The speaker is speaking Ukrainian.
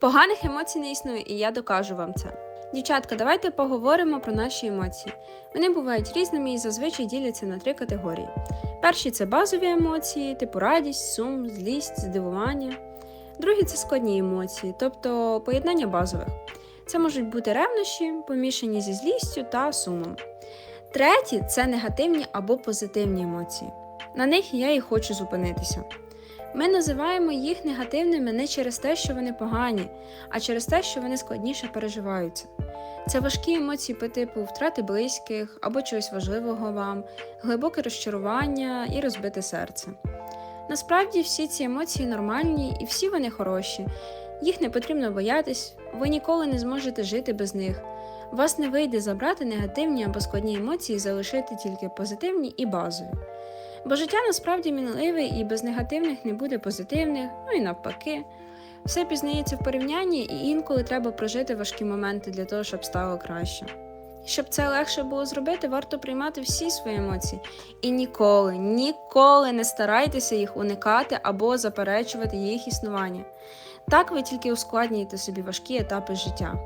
Поганих емоцій не існує, і я докажу вам це. Дівчатка, давайте поговоримо про наші емоції. Вони бувають різними і зазвичай діляться на три категорії. Перші це базові емоції, типу радість, сум, злість, здивування. Другі це складні емоції, тобто поєднання базових. Це можуть бути ревнощі, помішані зі злістю та сумом. Треті це негативні або позитивні емоції. На них я і хочу зупинитися. Ми називаємо їх негативними не через те, що вони погані, а через те, що вони складніше переживаються. Це важкі емоції по типу втрати близьких або чогось важливого вам, глибоке розчарування і розбите серце. Насправді всі ці емоції нормальні і всі вони хороші. Їх не потрібно боятись, ви ніколи не зможете жити без них. Вас не вийде забрати негативні або складні емоції залишити тільки позитивні і базові. Бо життя насправді мінливе і без негативних не буде позитивних, ну і навпаки. Все пізнається в порівнянні, і інколи треба прожити важкі моменти для того, щоб стало краще. Щоб це легше було зробити, варто приймати всі свої емоції і ніколи, ніколи не старайтеся їх уникати або заперечувати їх існування. Так ви тільки ускладнюєте собі важкі етапи життя.